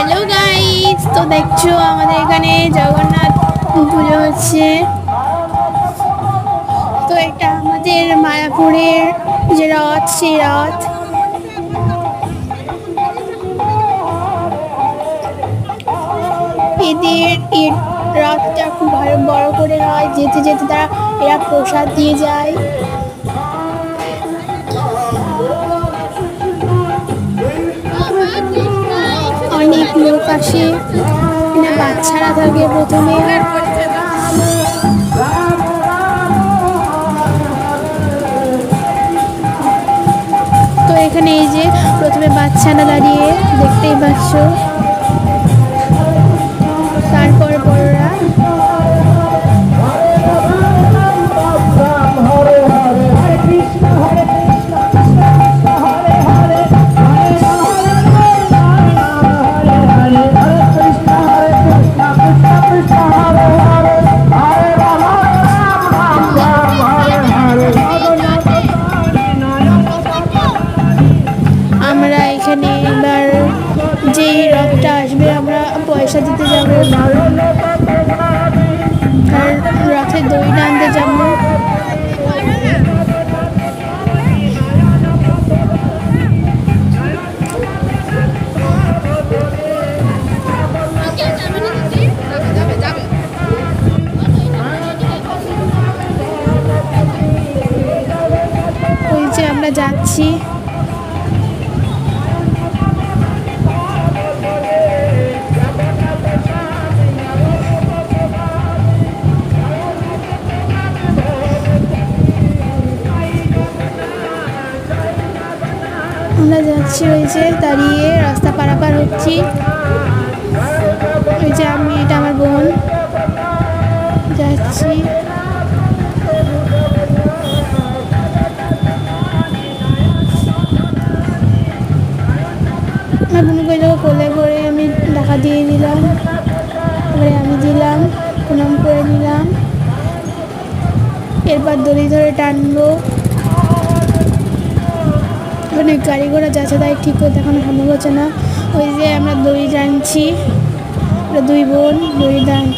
Hello guys তো দেখছ, আমাদের এখানে জগন্নাথ পুজো হচ্ছে। তো এটা আমাদের মায়াপুরের যে রথ, সেই রথ। এদের এর রথটা খুব ভালো, বড় করে হয়। যেতে যেতে তারা এরা প্রসাদ দিয়ে যায়। লোক আসে এখানে বাচ্চারা থাকে প্রথমে। তো এখানে এই যে প্রথমে বাচ্চারা দাঁড়িয়ে দেখতেই পাচ্ছ। তারপর বড়রা আমরা এখানে এবার যেই রথটা আসবে আমরা পয়সা দিতে যাব। আমরা যাচ্ছি। আমরা যাচ্ছি ওই যে দাঁড়িয়ে রাস্তা পারাপার হচ্ছি। ওই যে আমি, এটা আমার বোন। যাচ্ছি। নিলাম এরপর দড়ি ধরে টানবো। ওখানে গাড়ি ঘোড়া যাচ্ছে তাই ঠিক করে দেখানো সম্ভব হচ্ছে না। ওই যে আমরা দড়ি টানছি। দুই বোন দড়ি টানছি।